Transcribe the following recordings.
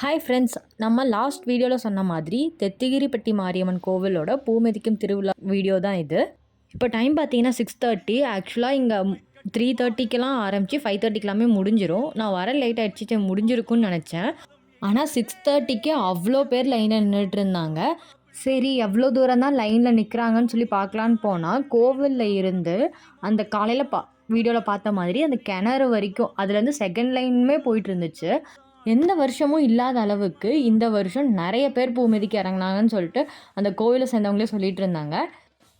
Hi friends நம்ம last வீடியோவில் சொன்ன மாதிரி தெத்திகிரிப்பட்டி மாரியம்மன் கோவிலோட பூமெதிக்கும் திருவிழா வீடியோ தான் இது. இப்போ டைம் பார்த்தீங்கன்னா சிக்ஸ் தேர்ட்டி ஆக்சுவலாக இங்கே த்ரீ தேர்ட்டிக்கெலாம் ஆரம்பித்து ஃபைவ் தேர்ட்டிக்கெல்லாமே முடிஞ்சிடும் நான் வர லேட் ஆகிடுச்சு முடிஞ்சிருக்குன்னு நினச்சேன். ஆனால் சிக்ஸ் தேர்ட்டிக்கு அவ்வளோ பேர் லைனில் நின்றுட்டு இருந்தாங்க. சரி எவ்வளோ தூரம் தான் லைனில் நிற்கிறாங்கன்னு சொல்லி பார்க்கலான்னு போனால் கோவிலில் இருந்து அந்த காலையில் பா வீடியோவில் பார்த்த மாதிரி அந்த கிணறு வரைக்கும் அதுலேருந்து செகண்ட் லைனுமே போயிட்டு இருந்துச்சு. எந்த வருஷமும் இல்லாத அளவுக்கு இந்த வருஷம் நிறைய பேர் பூ மிதிக்க இறங்குனாங்கன்னு சொல்லிட்டு அந்த கோவிலை சேர்ந்தவங்களே சொல்லிட்டு இருந்தாங்க.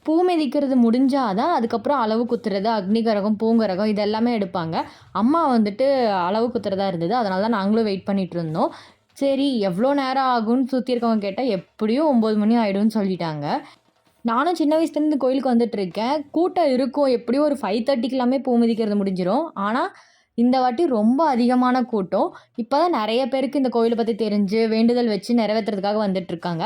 பூ மிதிக்கிறது முடிஞ்சாதான் அதுக்கப்புறம் அளவு குத்துறது அக்னிகரகம் பூங்கரகம் இது எல்லாமே எடுப்பாங்க. அம்மா வந்துட்டு அளவு குத்துறதா இருந்தது. அதனால தான் நாங்களும் வெயிட் பண்ணிட்டு இருந்தோம். சரி எவ்வளோ நேரம் ஆகும்னு சுற்றி இருக்கவங்க கேட்டால் எப்படியும் ஒம்பது மணி ஆகிடும்னு சொல்லிட்டாங்க. நானும் சின்ன வயசுலேருந்து கோயிலுக்கு வந்துட்டு இருக்கேன். கூட்டம் இருக்கும். எப்படியும் ஒரு ஃபைவ் தேர்ட்டிக்கெல்லாமே பூ மிதிக்கிறது முடிஞ்சிடும் ஆனால் இந்த வாட்டி ரொம்ப அதிகமான கூட்டம். இப்போ தான் நிறைய பேருக்கு இந்த கோயிலை பற்றி தெரிஞ்சு வேண்டுதல் வச்சு நிறைவேற்றுறதுக்காக வந்துட்டுருக்காங்க.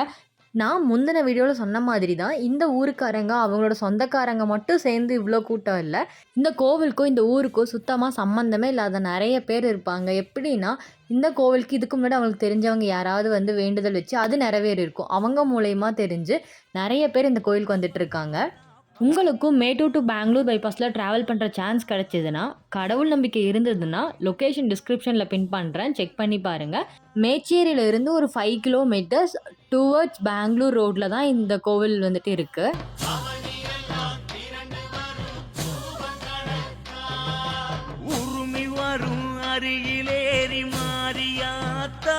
நான் முந்தின வீடியோவில் சொன்ன மாதிரி தான் இந்த ஊருக்காரங்க அவங்களோட சொந்தக்காரங்க மட்டும் சேர்ந்து இவ்வளோ கூட்டம் இல்லை. இந்த கோவிலுக்கும் இந்த ஊருக்கும் சுத்தமாக சம்மந்தமே இல்லாத நிறைய பேர் இருப்பாங்க. எப்படின்னா இந்த கோவிலுக்கு இதுக்கு முன்னாடி அவங்களுக்கு தெரிஞ்சவங்க யாராவது வந்து வேண்டுதல் வச்சு அது நிறைவேறி இருக்கும் அவங்க மூலயமா தெரிஞ்சு நிறைய பேர் இந்த கோயிலுக்கு வந்துட்டு இருக்காங்க உங்களுக்கும் மேட்டூர் டு பெங்களூர் பைபாஸில் ட்ராவல் பண்ணுற சான்ஸ் கிடச்சிதுன்னா கடவுள் நம்பிக்கை இருந்ததுன்னா லொக்கேஷன் டிஸ்கிரிப்ஷனில் பின் பண்ணுறேன் செக் பண்ணி பாருங்கள் மேச்சேரியிலிருந்து ஒரு ஃபைவ் கிலோமீட்டர்ஸ் டுவர்ட்ஸ் பெங்களூர் ரோட்டில் தான் இந்த கோவில் வந்துட்டு இருக்குது அருகிலேறி மாறியாத்தா.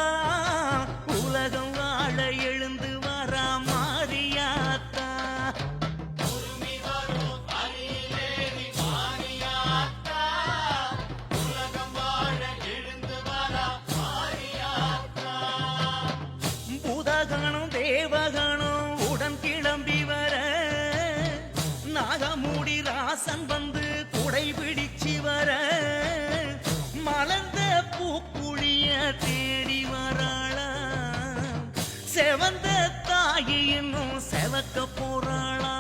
செவந்த தாயி இன்னும் செவக்க போறாளா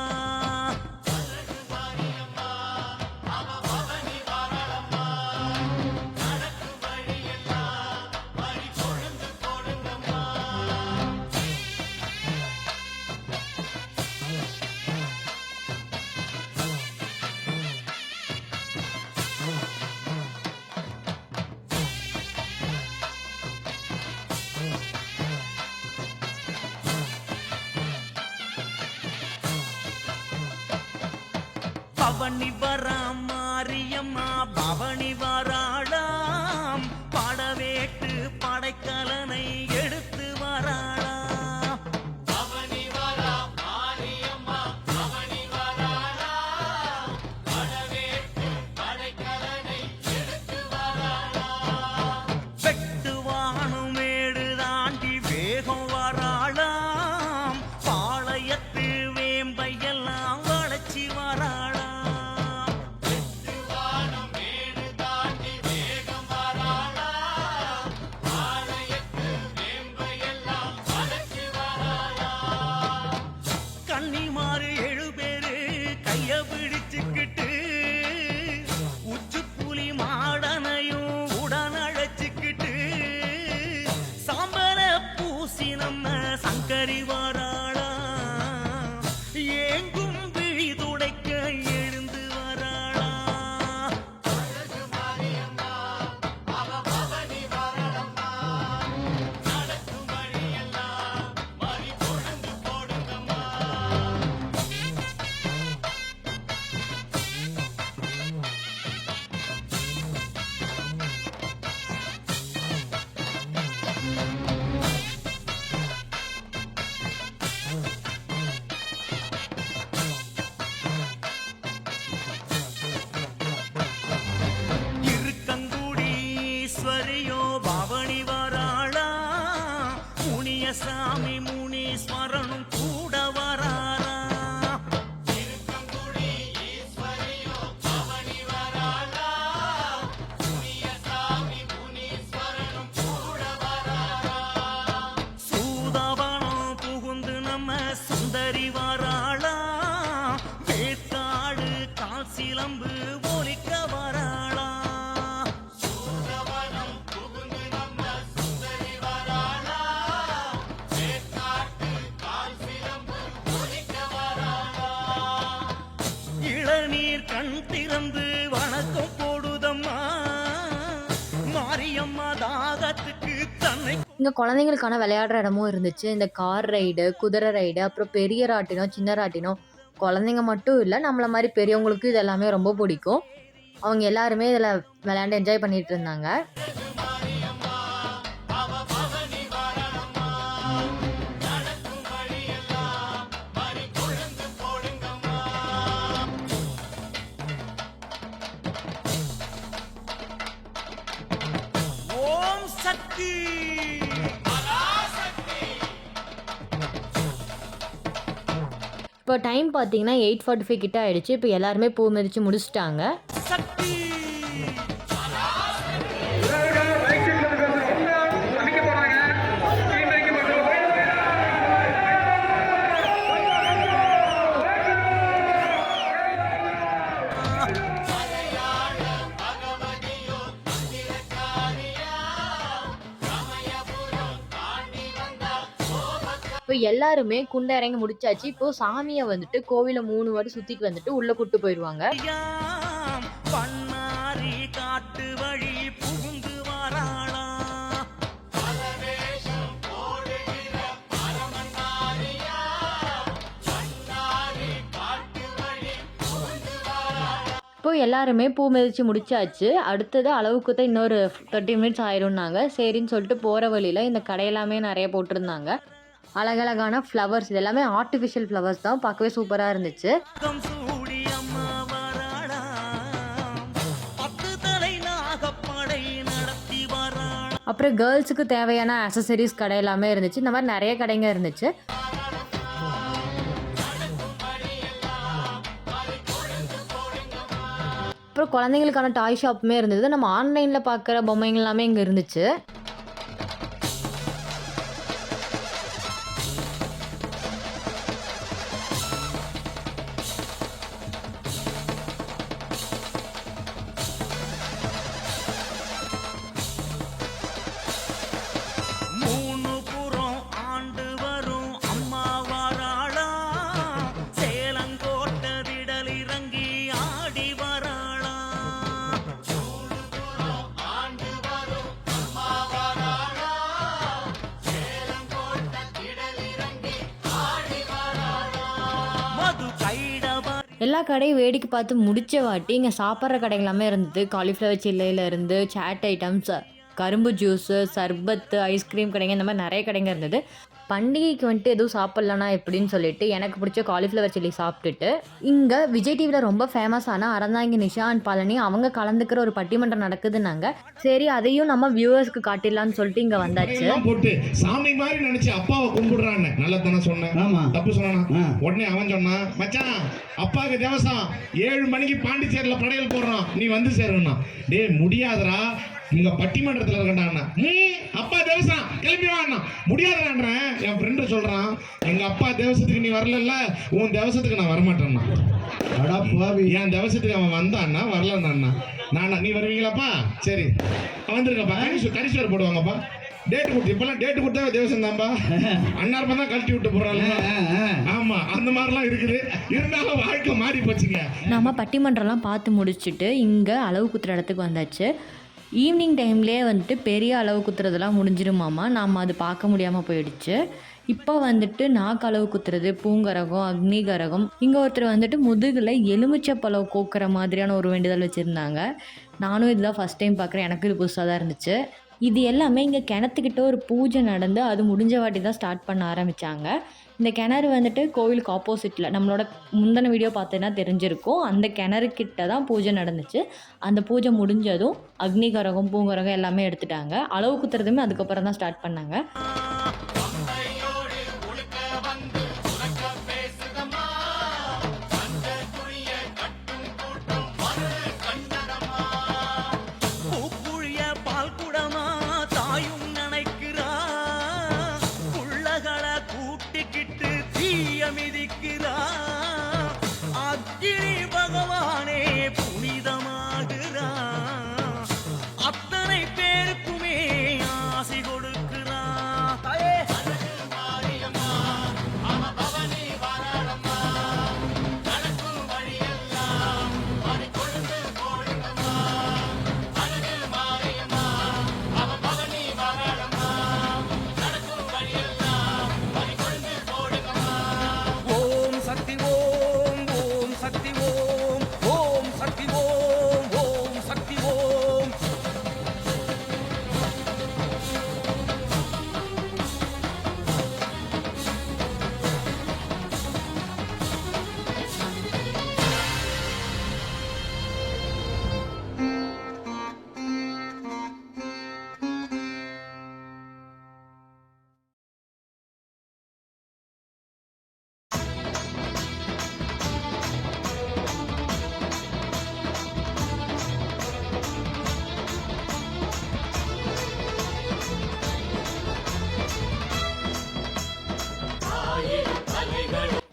பவனி வரா மாரியம்மா பவனி வரா கண் திறந்து வணக்கம் போடுதம்மா. மாரியம்மா தாகத்துக்கு தன்னை இங்கே குழந்தைங்களுக்கான விளையாடுற இடமும் இருந்துச்சு. இந்த கார் ரைடு குதிரை ரைடு அப்புறம் பெரிய ராட்டினம் சின்ன ராட்டினம் குழந்தைங்க மட்டும் இல்லை நம்மளை மாதிரி பெரியவங்களுக்கும் இது எல்லாமே ரொம்ப பிடிக்கும். அவங்க எல்லாருமே இதில் விளையாண்டு என்ஜாய் பண்ணிட்டு இருந்தாங்க. இப்போ டைம் பார்த்தீங்கன்னா எயிட் ஃபார்ட்டி ஃபைவ் கிட்ட ஆயிடுச்சு. இப்போ எல்லாருமே பூ மிதிச்சு முடிச்சிட்டாங்க. எல்லாருமே குண்டை இறங்கி முடிச்சாச்சு. இப்போ சாமியை வந்துட்டு கோவிலை மூணு வாட்டி சுற்றிட்டு வந்துட்டு உள்ளே கூட்டு போயிடுவாங்க காட்டு வழி புகுந்து வராளாம் இப்போ எல்லாருமே பூ மிதிச்சு முடிச்சாச்சு. அடுத்தது அளவுக்கு தான் இன்னொரு தேர்ட்டி மினிட்ஸ் ஆயிரும்னாங்க. சரின்னு சொல்லிட்டு போகிற வழியில் இந்த கடையெல்லாமே நிறைய போட்டிருந்தாங்க. அழகழகான ஃப்ளவர்ஸ் இது எல்லாமே ஆர்டிஃபிஷியல் ஃப்ளவர்ஸ் தான். பார்க்கவே சூப்பராக இருந்துச்சு. அப்புறம் கேர்ள்ஸுக்கு தேவையான அசசரிஸ் கடை எல்லாமே இருந்துச்சு. இந்த மாதிரி நிறைய கடைங்க இருந்துச்சு. அப்புறம் குழந்தைங்களுக்கான டாய் ஷாப்புமே இருந்தது. நம்ம ஆன்லைனில் பார்க்குற பொம்மைங்க எல்லாமே இங்கே இருந்துச்சு. எல்லா கடையும் வேடிக்கை பார்த்து முடிச்ச வாட்டி இங்கே சாப்பிட்ற கடை எல்லாமே இருந்தது. காலிஃப்ளவர் சில்லையில் இருந்து ஐட்டம்ஸ் கரும்பு ஜூஸு சர்பத்து ஐஸ்கிரீம் கடைங்க இந்த மாதிரி நிறைய கடைங்க இருந்தது. பண்டிகைக்கு வந்துட்டு எதுவும் சாப்பிட்லனா எப்படின்னு சொல்லிட்டு எனக்கு பிடிச்ச காலிஃப்ளவர் சில்லி சாப்பிட்டுட்டு இங்கே விஜய் டிவியில் ரொம்ப ஃபேமஸான அறந்தாங்கி நிஷா அண்ட் பழனி அவங்க கலந்துக்கிற ஒரு பட்டிமன்றம் நடக்குதுன்னாங்க. சரி அதையும் நம்ம வியூவர்ஸ்க்கு காட்டிடலாம்னு சொல்லிட்டு இங்கே வந்தாச்சு. போட்டு சாமி மாதிரி நினைச்சு அப்பாவை கும்பிடுறான்னு நல்லதானே சொன்னேன். ஆமா. தப்பு சொன்னானா? ஆ. உடனே அவன் சொன்னான் மச்சான் அப்பாவுக்கு தேவசம் ஏழு மணிக்கு பாண்டிச்சேரியில படையல் போடுறோம் நீ வந்து சேரணும் டேய் முடியாதுடா. இங்க பட்டிமன்றத்துல இருக்கண்டாண்ணா ம் அப்பா தேவசம் கிளம்பி வாண்ணா முடியாதுடான்றேன் என் ஃப்ரெண்டு சொல்றான் எங்க அப்பா தேவசத்துக்கு நீ வரலல்ல உன் தேவசத்துக்கு நான் வரமாட்டேன்னா அடா பாவி. என் தேவசத்துக்கு அவன் வந்தான்னா வரலன்னா நானா நீ வருவீங்களாப்பா? சரி. வந்துருங்கப்பா. கரிசு கரிசுவர் போடுவாங்கப்பா. டேட் கொடுத்து இப்பெல்லாம் டேட் கொடுத்தா தேவசம் தான்ப்பா அன்னார்ப்ப தான் கழட்டி விட்டு போடுறாங்க ஆமா அந்த மாதிரிலாம் இருக்குது. இருந்தாலும் வாழ்க்கை மாறி போச்சுங்க. நம்ம பட்டிமன்றம்லாம் பார்த்து முடிச்சுட்டு இங்கே அளவு குத்துற இடத்துக்கு வந்தாச்சு. ஈவினிங் டைம்லேயே வந்துட்டு பெரிய அளவு குத்துறதெல்லாம் முடிஞ்சிருமாமா நாம் அது பார்க்க முடியாமல் போயிடுச்சு. இப்போ வந்துட்டு நாக்கு அளவு குத்துறது பூங்கரகம் அக்னிகரகம் இங்கே ஒருத்தர் வந்துட்டு முதுகில் எலுமிச்சை பழம் கோக்குற மாதிரியான ஒரு வேண்டுதல் வச்சுருந்தாங்க. நானும் இதுதான் ஃபஸ்ட் டைம் பார்க்குறேன். எனக்கு இது புதுசாக தான் இருந்துச்சு. இது எல்லாமே இங்கே கிணத்துக்கிட்ட ஒரு பூஜை நடந்து அது முடிஞ்ச வாட்டி தான் ஸ்டார்ட் பண்ண ஆரம்பித்தாங்க இந்த கிணறு வந்துட்டு கோவிலுக்கு ஆப்போசிட்டில் நம்மளோட முந்தின வீடியோ பார்த்தீங்கன்னா தெரிஞ்சிருக்கும். அந்த கிணறு கிட்ட தான் பூஜை நடந்துச்சு. அந்த பூஜை முடிஞ்சதும் அக்னிகரகம் பூங்கரகம் எல்லாமே எடுத்துட்டாங்க. அளவு குத்துறதுமே அதுக்கப்புறம் தான் ஸ்டார்ட் பண்ணாங்க.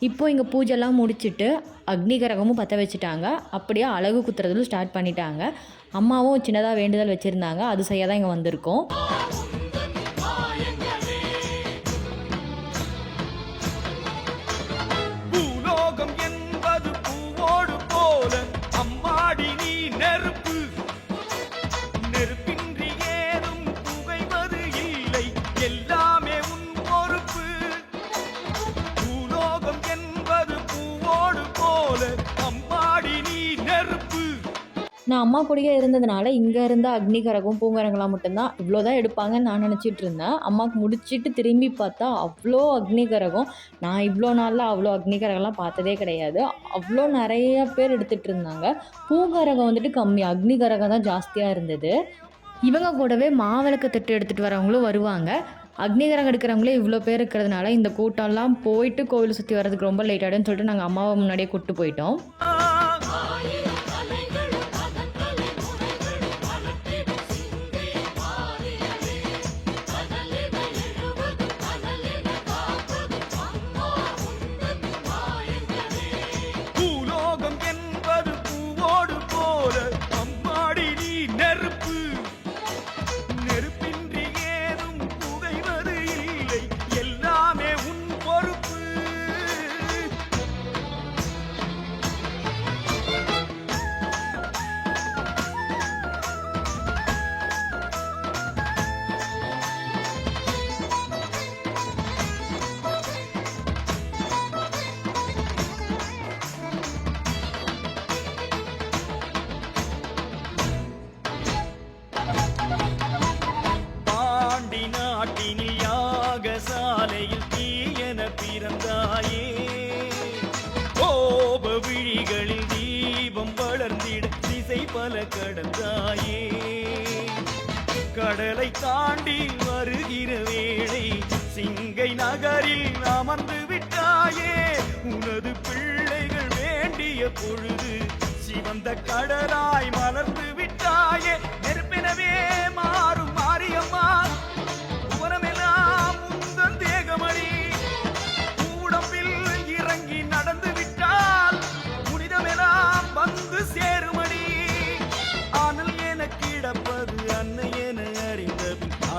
இப்போ இங்கே பூஜைலாம் முடிச்சுட்டு அக்னிகரகமும் பற்ற வச்சுட்டாங்க. அப்படியே அழகு குத்துறதுலும் ஸ்டார்ட் பண்ணிட்டாங்க. அம்மாவும் சின்னதாக வேண்டுதல் வச்சுருந்தாங்க. அது செய்ய தான் இங்கே வந்திருக்கோம். நான் அம்மா கூடயே இருந்ததுனால இங்கே இருந்த அக்னிகரகம் பூங்கரங்களாம் மட்டும்தான் இவ்வளோ தான் எடுப்பாங்கன்னு நான் நினச்சிட்டு இருந்தேன். அம்மாவுக்கு முடிச்சிட்டு திரும்பி பார்த்தா அவ்வளோ அக்னிகரகம். நான் இவ்வளோ நாளில் அவ்வளோ அக்னிகரகம்லாம் பார்த்ததே கிடையாது. அவ்வளோ நிறைய பேர் எடுத்துகிட்டு இருந்தாங்க. பூங்கரகம் வந்துட்டு கம்மி. அக்னிகரகம் தான் ஜாஸ்தியாக இருந்தது. இவங்க கூடவே மாவிளக்கு தட்டு எடுத்துகிட்டு வரவங்களும் வருவாங்க. அக்னிகரகம் எடுக்கிறவங்களே இவ்வளோ பேர் இருக்கிறதுனால இந்த கூட்டம்லாம் போயிட்டு கோவில் சுற்றி வர்றதுக்கு ரொம்ப லேட் ஆகிடும்னு சொல்லிட்டு நாங்கள் அம்மாவை முன்னாடியே கூப்பிட்டு போயிட்டோம். திசை பல கடந்தாயே. கடலை தாண்டி வருகிற வேளை சிங்கை நகரில் அமர்ந்து விட்டாயே. உனது பிள்ளைகள் வேண்டிய பொழுது சிவந்த கடலாய் மலர்ந்து விட்டாயே. நெருப்பினவே மாறும்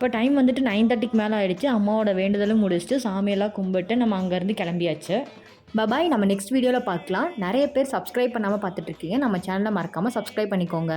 இப்போ டைம் வந்துட்டு நைன் தேர்ட்டிக்கு மேலே ஆகிடுச்சு அம்மாவோட வேண்டுதலும் முடிச்சுட்டு சாமியெல்லாம் கும்பிட்டு நம்ம அங்கேருந்து கிளம்பியாச்சு. பபாய் நம்ம நெக்ஸ்ட் வீடியோவில் பார்க்கலாம். நிறைய பேர் சப்ஸ்கிரைப் பண்ணாமல் பார்த்துட்ருக்கீங்க நம்ம சேனலை மறக்காமல் சப்ஸ்கிரைப் பண்ணிக்கோங்க.